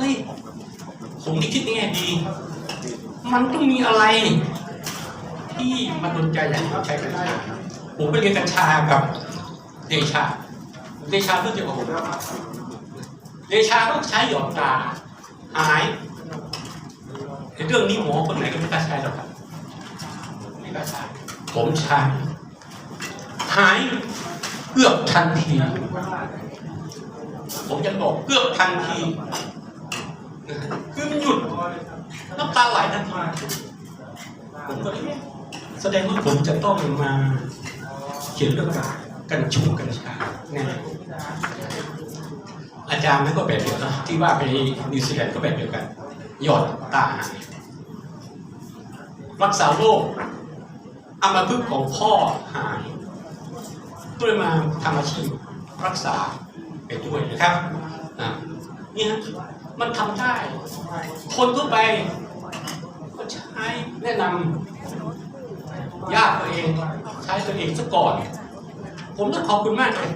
เฮ้ยผมคิดยังไงดี มันต้องมีอะไร ที่มันโดนใจอย่ากให้เขาใช้กัญชาผมไปเรียนกัญชากับเดชาเดชาเพิ่งจะบอกผมเดชาต้องใช้หยอดตาหายเรื่องนี้หมอคนไหนก็ไม่กล้าใช้หรอกครับไม่กล้าใช้ผมใช้หายเกือบทันที ผมจะบอกเกือบทันที ดน้ำตาไหลทันทีผมก็เลยแสดงว่าผมจะต้องมาเขียนเรื่องกัญชงกัญชาแน่อาจารย์นั่นก็แบบเดียวนะที่ว่าไปนิวซีแลนด์ก็แบบเดียวกัน หยอดตาหายรักษาโรคอามาพึกษ์ของพ่อหายก็เลยมาทำอาชีพรักษาไปด้วยนะครับอะนี่ฮะ มันทำได้ คนทั่วไปก็ใช้แนะนำญาติตัวเองใช้ตัวเองซะก่อน ผมต้องขอบคุณมากเลย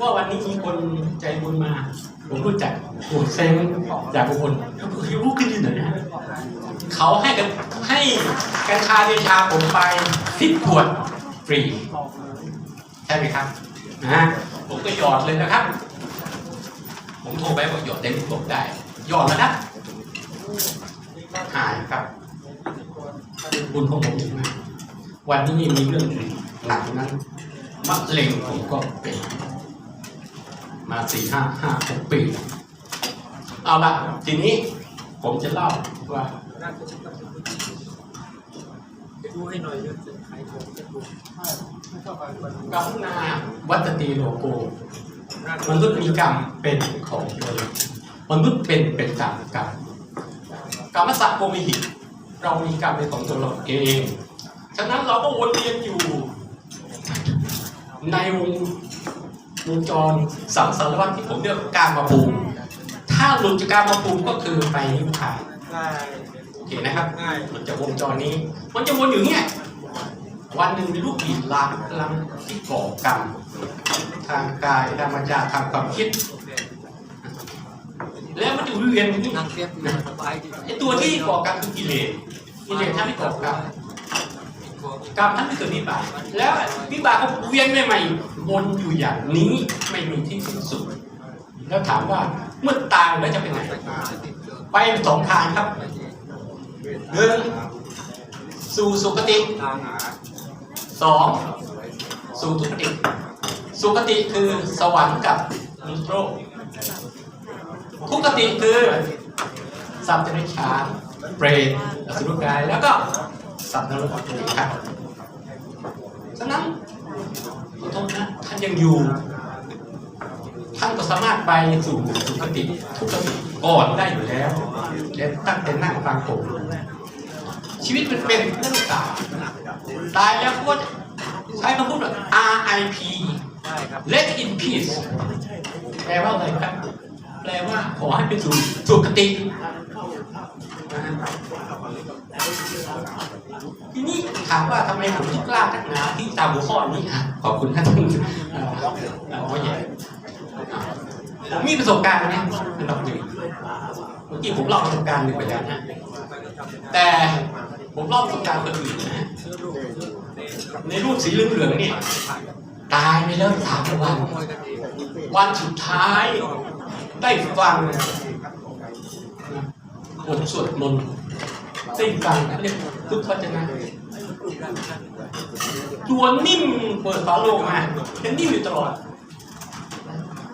ว่าวันนี้มีคนใจบุญมา ผมรู้จักโอ้เซงจากบุคคลคือรู้ขึ้นที่ไหนนะเขาให้กันให้กัญชาเดชาผมไปสิบขวดฟรี ใช่ไหมครับนะฮะผมก็หยอดเลยนะครับ ผมโทรไปบอกหยอดเต็มตกได้ หยอดแล้วนะหายครับบุญของผมถึงมากวันนี้มีเรื่องหนักนั้นมะเร็งผมก็เป็น มาสี่ห้าห้าหกปีเอาละทีนี้ผมจะเล่าว่าดูให้หน่อยเรื่องขายของจะดูกรุณาวัตตีโลโก มนุษย์มีกรรมเป็นของตนมนุษย์เป็นเป็นตามกรรมกรรมสัตว์โกมิหิตเรามีกรรมเป็นของตัวเราเอง ฉะนั้นเราก็วนเวียนอยู่ ในวงวงจรสังสารวัฏที่ผมเรียกว่าการมาภูมิถ้าหลุดจากการมาภูมิก็คือไปนิพพานง่ายโอเคนะครับง่ายหลุดจากวงจรนี้ มันจะวนอยู่เนี่ย วันหนึ่งมีลูกผีลามกำลังที่ก่อกรรมทางกายทางวาจาทางความคิด แล้วมันอยู่เวียนอยู่ทางเรียบไอ้ตัวที่ก่อกรรมคือกิเลสกิเลสท่านที่ก่อกรรมกรรมท่านไม่เกิดวิบากแล้ววิบากก็เวียนใหม่ๆวนอยู่อย่างนี้ไม่มีที่สิ้นสุดแล้วถามว่าเมื่อตายแล้วจะไปไหนไปสองทางครับหนึ่งสู่สุคติ สองสุกติ สุคติคือสวรรค์กับมนุษย์โลกทุกติคือสัตว์เดรัจฉานเปรตอสุรกายแล้วก็สัตว์นรกครับฉะนั้นขอโทษนะท่านยังอยู่ท่านก็สามารถไปสู่สุคติทุกติก่อนได้อยู่แล้วและตั้งแต่นั่งฟังผม ชีวิตมันเป็นเรื่องตายตายแล้วก็ใช้คำพูดว่า RIP ใช่ครับ Let in peace แปลว่าอะไรครับ แปลว่าขอให้เป็นสู่สุคตินะฮะทีนี้ถามว่าทำไมผมถึงกล้าทักหนาที่ตามหัวข้อนี้อะขอบคุณท่านเอ่อเอ่อพ่อใหญ่อะผมมีประสบการณ์นะอันดับหนึ่งเมื่อกี้ผมเล่าประสบการณ์หนึ่งไปแล้วนะ แต่ผมเล่าประสบการณ์คนอื่นนะในรูปสีเหลืองๆเนี่ยตายไปแล้วสามวันขโมยกัน วันสุดท้ายได้ฟังบทสวดมนต์ได้ฟังเขาเรียกพุทธวจนะตัวนิ่มเปิดฝาโลงมาเป็นนิ่มอยู่ตลอด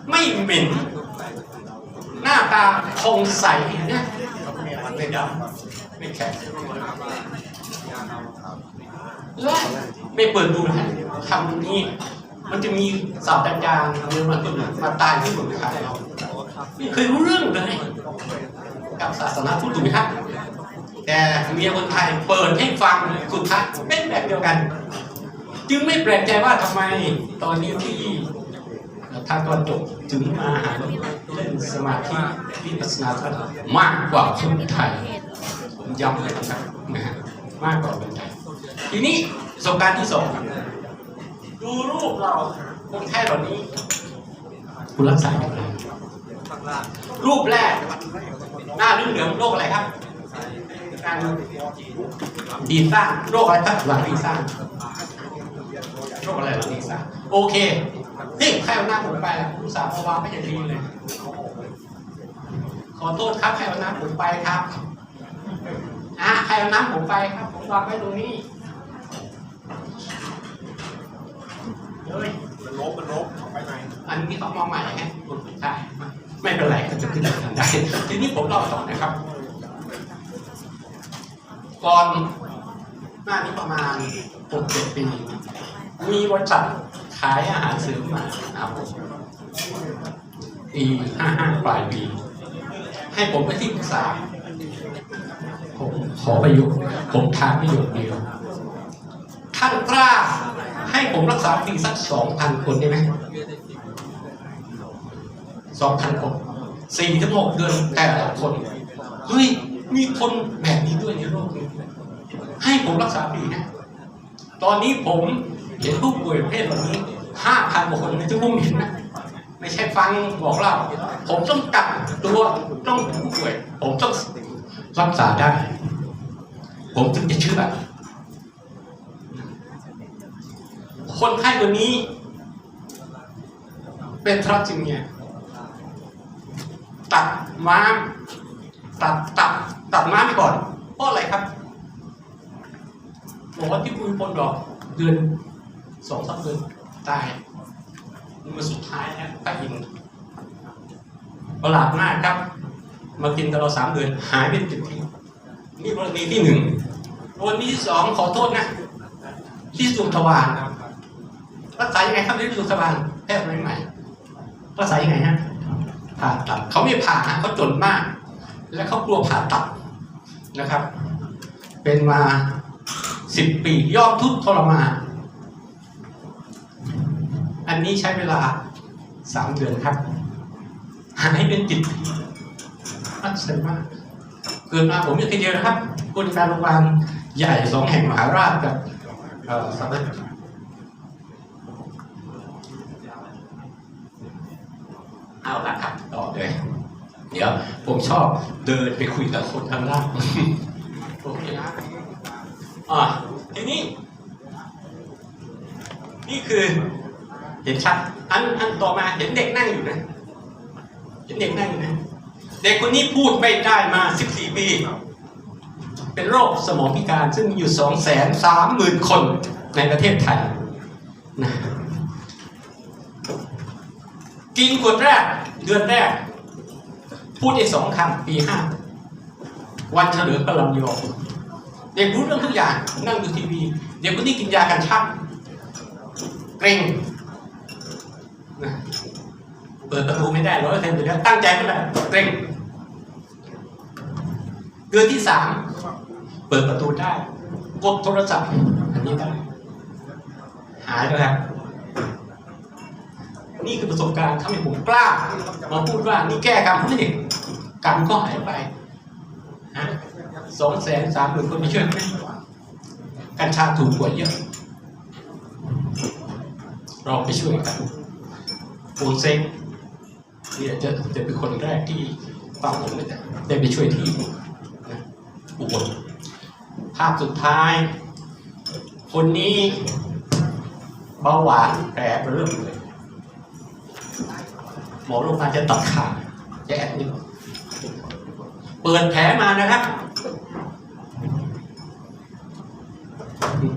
ไม่เหม็นหน้าตาคงใสนะไม่ดำไม่ แข็งและไม่เปิดดูนะคำนี้ มันจะมีศาสตราจารย์เดินมาคนหนึ่งมาตายที่เมืองไทยเราไม่เคยรู้เรื่องเลยกับศาสนาพุทธถูกไหมครับแต่เมียคนไทยเปิดให้ฟังสุดท้ายเป็นแบบเดียวกัน จึงไม่แปลกใจว่าทำไมตอนนี้ที่ทางตอนจบถึงมาหาเล่นสมาธิวิปัสสนาธรรมมากกว่าคนไทย ย้ำเลยนะครับนะฮะมากกว่าคนไทยทีนี้ประสบการณ์ที่สองดูรูปเราคนไข้เหล่านี้ คุณรักษาอย่างไรข้างล่ารูปแรก หน้าเหลืองโรคอะไรครับดีซ่านโรคอะไรครับหลังดีซ่านโรคอะไรหลังดีซ่านโอเคนี่ใครเอาหน้าผมไปล่ะอุตส่าห์มาวางไม่อย่างดีเลย ขอโทษครับใครเอาน้ำผมไปครับ อะใครเอาน้ำผมไปครับ ผมวางไว้ตรงนี้เฮ้ยมันลบมันลบไปไหนอันนี้เขามองใหม่ไงคุณใช่ไม่เป็นไรก็จะขึ้นทางได้ทีนี้ผมเล่าต่อนะครับ ก่อนหน้านี้ประมาณหกเจ็ดปี มีบริษัทขายอาหารเสริมมานะครับปีห้าห้าปลายปี ให้ผมไปที่ปรึกษา ผมขอประโยคผมถามประโยคเดียวท่านกล้าให้ผมรักษาฟรีสักสองพันคนได้ไหมสองพันคนสี่ถึงหกเดือนแต่ละคนเฮ้ยมีคนแบบนี้ด้วยในโลกนี้ให้ผมรักษาฟรีนะ ตอนนี้ผมเห็นผู้ป่วยประเภทแบบนี้ห้าพันกว่าคนในที่ผมเห็นนะไม่ใช่ฟังบอกเล่าผมต้องกักตัวต้องผู้ป่วย ผมต้อง รักษาได้ ผมถึงจะเชื่อ คนไข้คนนี้ เป็นทรัพย์จริงเนี่ยตัดม้ามตัดตัดตัดม้ามไปก่อน เพราะอะไรครับบอกว่าที่คุณพลบอกเดือนสองสามเดือนตายมาสุดท้ายนะป้าอินประหลาดมากครับ มากินกับเราสามเดือนหายไปติดทีนี่กรณีที่หนึ่งกรณีที่สองขอโทษนะ ที่สุทวารรักษายังไงครับที่สุทวารแพทย์ใหม่ๆรักษายังไงฮะผ่าตัดเขาไม่ผ่าเขาจนมาก และเขากลัวผ่าตัดนะครับ เป็นมาสิบปียอมทุกข์ทรมานอันนี้ใช้เวลาสามเดือนครับหายเป็นจิต อัศจรรย์มากเกิดมาผมอยู่ทีเดียวนะครับบริการโรงพยาบาลใหญ่สองแห่งมหาราชกับสำนักเอาละครับต่อเลยเดี๋ยวผมชอบเดินไปคุยกับคนข้างล่างโอเคนะอ่าทีนี้ นี่คือเห็นชัดอันอันต่อมาเห็นเด็กนั่งอยู่นะ เห็นเด็กนั่งอยู่นะ เด็กคนนี้พูดไม่ได้มา 14 ปี เป็นโรคสมองพิการซึ่งมีอยู่ 2 3 0 0 0 0 คนในประเทศไทยนะกินขวดแรก เดือนแรก พูดได้สองคำปีห้าวันเฉลิมพระลำยองเด็กรู้เรื่องทุกอย่างนั่งดูทีวี เด็กคนนี้กินยากันชัก เกรงเปิดประตูไม่ได้ร้อยเปอร์เซ็นต์อยู่แล้วตั้งใจไม่ได้เกรง เดือนที่สามเปิดประตูได้กดโทรศัพท์อันนี้ได้หายแล้วครับนี่คือประสบการณ์ทำให้ผมกล้ามาพูดว่านี่แก้กรรมไม่กรรมก็หายไปฮะสองแสนสามหมื่นคนไม่เชื่อไหมกัญชาถูกกว่าเยอะ เราไปช่วยกันปูนเซ็งเนี่ยจะจะเป็นคนแรกที่ฟังผมเลยนะได้ไปช่วยที่ อุบลภาพสุดท้าย คนนี้เบาหวานแผลเริ่มเลยหมอโรงพยาบาลจะตัดขาจะแอดมิดเปิดแผลมานะครับ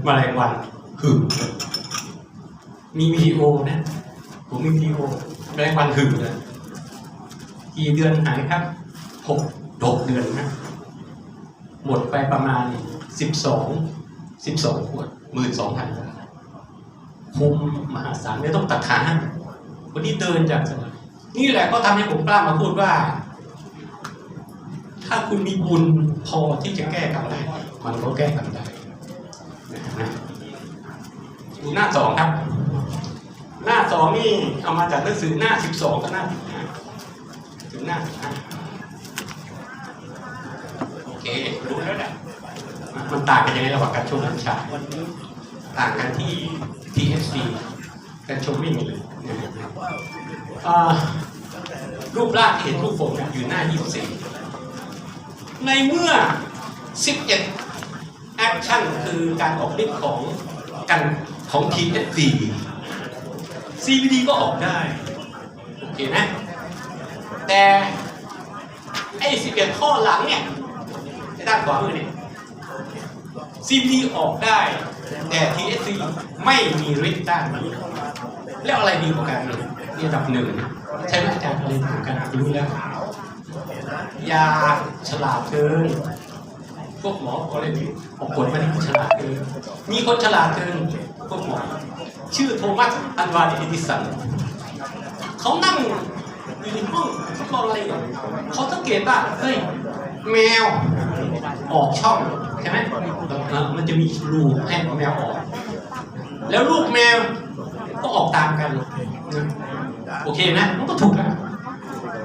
แมลงวันหึงมีวิดีโอนะ ผมมีวิดีโอแมลงวันหึงเลยกี่เดือนหายครับหกหกเดือนนะ หมดไปประมาณสิบสองสิบสองขวดหมื่นสองพันคุ้มมหาศาลไม่ต้องตัดขาคนที่เดินจากสนามนี่แหละก็ทำให้ผมกล้ามาพูดว่า ถ้าคุณมีบุญพอที่จะแก้กรรมได้ มันก็แก้กรรมได้นะดูหน้าสองครับ หน้าสองนี่เอามาจากหนังสือหน้าสิบสองกับหน้าสิบห้าถึงหน้าสิบห้า เครู้แล้วแหละมันต่างกันยังไงระหว่างการชมน้ำชาต่างกันที่ THC การชมวิ่งเลยนะครับอ่ารูปร่างเห็นรูปผล่อยู่หน้า 24 ในเมื่อ 11 action คือการออกฤทธิ์ของกันของ THC CBD ก็ออกได้ โอเคนะ แต่ไอ้11 ข้อหลังเนี่ย ด้านขวามือนี่ CBD ออกได้ แต่ THC ไม่มีฤทธิ์ต้านแล้วอะไรดีกว่ากันนี่อันดับหนึ่งใช่ไหมอาจารย์อะไรดีกว่ากันรู้แล้วยาฉลาดเกินพวกหมอก็เลยออกกฎมาที่ฉลาดเกินมีคนฉลาดเกินพวกหมอ ชื่อโทมัสอันวาดิดิสันเขานั่งอยู่ในห้องฟุตอะไรอยู่เขาสังเกตว่าเฮ้ยแมว ออกช่องใช่ไหมเออมันจะมีรูให้แมวออก แล้วลูกแมวก็ออกตามกันนะโอเคนะ มันก็ถูกแล้ว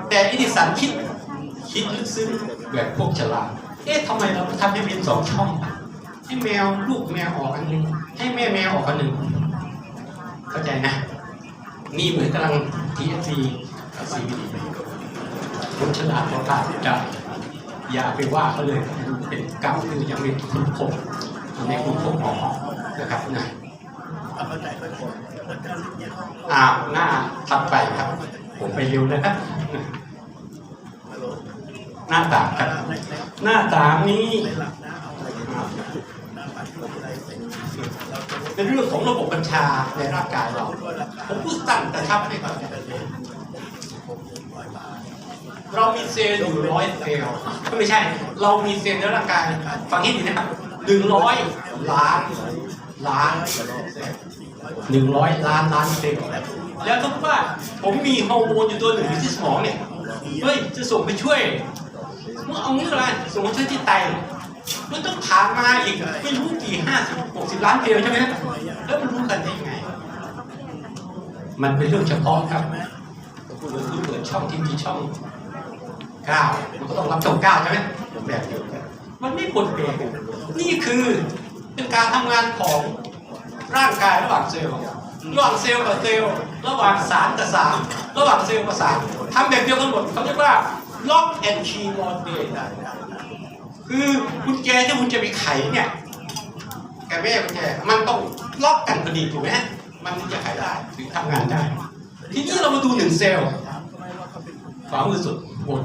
แต่อิดิสันคิดคิดลึกซึ้งแบบพวกฉลาด เอ๊ะทำไมเราไม่ทำให้เป็นสองช่อง ให้แมวลูกแมวออกอันหนึงให้แม่แมวออกอันหนึ่งเข้าใจนะ นี่เหมือนกำลัง TFC กับ CBD คนฉลาดเขาตาจะ อย่าไปว่าเขาเลยเป็นกรรมคือยังไม่คุ้นพบในคุ้นพบหมอนะครับนะอ้าวหน้าถัดไปครับ ผมไปเร็วนะครับหน้าต่างครับ หน้าต่างนี้เป็นเรื่องของระบบบัญชาในร่างกายเรา ผมพูดสั้นแต่ชับให้เข้าใจ เรามีเซลล์อยู่ร้อยเซลล์ไม่ใช่ เรามีเซลล์ในร่างกายฟังให้ดีนะครับหนึ่งร้อยล้านล้านหนึ่งร้อยล้านล้านเซลล์แล้วถ้าว่าผมมีฮอร์โมนอยู่ตัวหนึ่งที่สมองเนี่ยเฮ้ยจะส่งไปช่วยเมื่อเอางี้ก็ได้ส่งไปช่วยที่ไตมันต้องถามมาอีกไม่รู้กี่ห้าสิบหกสิบล้านเซลล์ใช่ไหมแล้วมันรู้กันได้ยังไง มันเป็นเรื่องเฉพาะครับหรือคุณเปิดช่องที่มีช่อง เก้ามันก็ต้องรับช่งเก้าใช่ไหมแบบเดียวกันมันไม่ปนเปลี่ยนนี่คือเป็นการทำงานของร่างกายระหว่างเซลล์ระหว่างเซลล์กับเซลล์ระหว่างสารกับสารระหว่างเซลล์กับสารทำแบบเดียวกันหมดเขาเรียกว่า lock and key model คือกุญแจที่คุณจะไปไขเนี่ยแกแม่กุญแจมันต้องล็อกกันพอดีถูกไหมมันถึงจะไขได้ถึงทำงานได้ ทีนี้เรามาดูหนึ่งเซลล์ขวามือสุดบน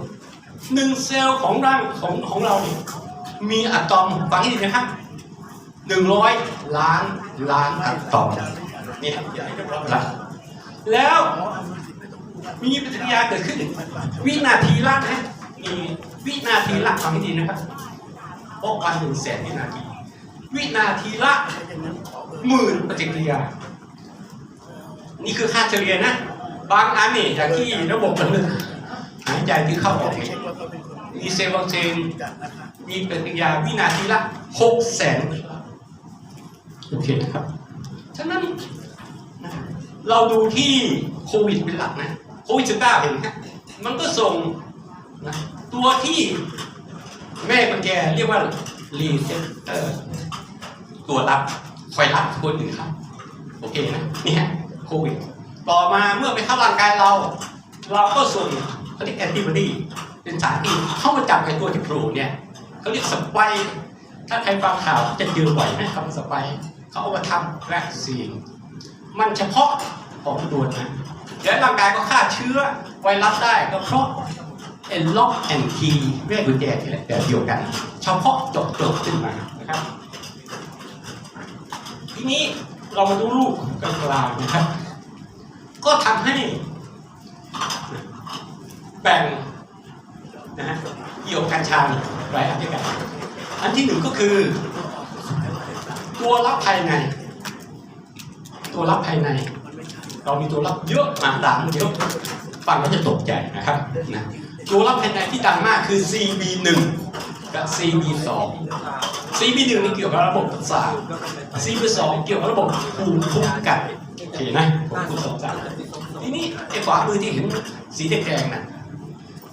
หนึ่งเซลล์ของร่างของของเราเนี่ยมีอะตอมฟังให้ดีนะครับหนึ่งร้อยล้านล้านอะตอมนี่ละแล้วมีปฏิกิริยาเกิดขึ้น วินาทีละนะมีวินาทีละฟังให้ดีนะครับพราะวันหนึ่งแสนวินาที วินาทีละหมื่นปฏิกิริยา นี่คือค่าเฉลี่ยนะ บางอันนี่อย่างที่ระบบมันหายใจที่เข้าออกนี่ มีเซลล์บางเซลล์มีปฏิกิริยาวินาทีละหกแสนโอเคนะครับ ฉะนั้นเราดูที่โควิดเป็นหลักนะ โควิด19เห็นไหมฮะมันก็ส่งนะตัวที่แม่กุญแจเรียกว่ารีเซพเตอร์ตัวรับคอยรับคนอื่นครับ โอเคนะนี่ฮะโควิด ต่อมาเมื่อไปเข้าร่างกายเรา เราก็ส่งเขาเรียกแอนติบอดี เป็นสารที่เข้ามาจับไอ้ตัวที่โผล่เนี่ยเขาเรียกสไปร์ถ้าใครฟังข่าวจะเจอบ่อยนะคำสไปร์เขาเอามาทำวัคซีนมันเฉพาะของตัวนะและร่างกายก็ฆ่าเชื้อไวรัสได้ก็เพราะเอ็นล็อกแอนคีแม่กุญแจที่แหละแบบเดียวกัน เฉพาะจบจบขึ้นมานะครับ ทีนี้เรามาดูรูปกลางๆนะครับ ก็ทำให้แบ่ง นะฮะเกี่ยวกับกัญชาหลายอันด้วยกัน อันที่หนึ่งก็คือ ตัวรับภายใน ตัวรับภายใน เรามีตัวรับเยอะมาศาลเยอะฟังแล้วจะตกใจนะครับนะตัวรับภายในที่ดังมากคือ CB1 กับ CB2 CB1 นี่เกี่ยวกับระบบประสาท CB2 เกี่ยวกับระบบภูมิคุ้มกันโอเคนะผมพูดสองสามทีนี้ไอ้ขวามือที่เห็นสีแดงๆนะ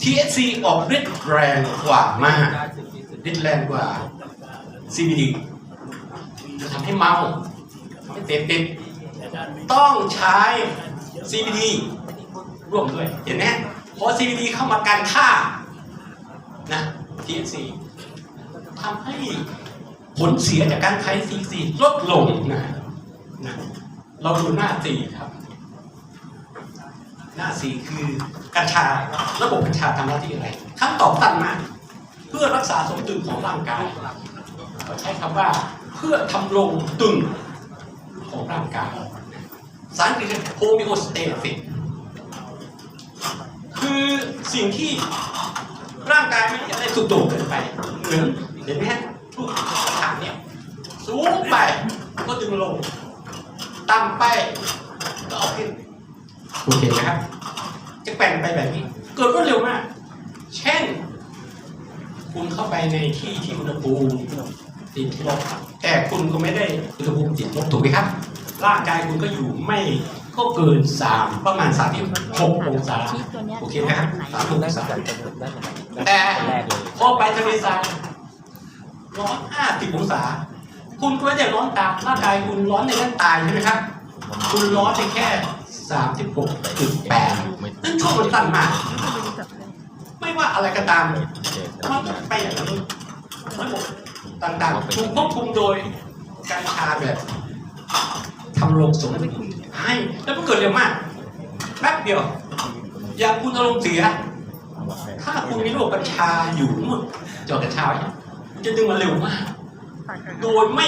THC ออกฤทธิ์แรงกว่ามากฤทธิ์แรงกว่า CBD จะทำให้เมาทำให้เต็มติดต้องใช้ CBD ร่วมด้วยเห็นไหมพอ CBD เข้ามากันค่านะ THC ทำให้ผลเสียจากการใช้ THC ลดลงนะนะเราดูหน้าสี่ครับ หน้าสี่คือกัญชาระบบกัญชาทำหน้าที่อะไรคำตอบสั้นมาเพื่อรักษาสมดุลของร่างกายเขาใช้คำว่าเพื่อทำลงตึงของร่างกายสารคือโฮมิโอสเตซิสคือสิ่งที่ร่างกายไม่อยากได้สุดโต่งเกินไปเหมือนเห็นไหมฮะลูกกระถางเนี่ยสูงไปก็ดึงลงต่ำไปก็เอาขึ้น โอเคนะครับ จะแกว่งไปแบบนี้ เกิดรวดเร็วมาก เช่น คุณเข้าไปในที่ที่อุณหภูมิติดลบแต่คุณก็ไม่ได้อุณหภูมิติดลบถูกไหมครับ ร่างกายคุณก็อยู่ไม่ก็เกินสามประมาณสามที่หกองศาชีสตัวเนี้ยโอเคไหมครับสามองน่าสศานใจจังเลยได้ไหมแต่แรกเลยพอไปทะเลทรายร้อนห้าสิบองศา คุณก็ไม่ได้ร้อนตามร่างกายคุณร้อนในนั้นตายใช่ไหมครับ คุณร้อนไปแค่ สามสิบหกจุดแปดนั่นช่วงมันสั้นมาก ไม่ว่าอะไรก็ตาม มันก็ไปอย่างนั้นระบบต่างๆถูกควบคุมโดยการชาแบบทำลงสมดุลให้แล้วมันเกิดเร็วมากแป๊บเดียว อย่างคุณอารมณ์เสีย ถ้าคุณมีโรคกัญชาอยู่นู่นจอดกัญชาไว้มันจะดึงมาเร็วมาก โดยไม่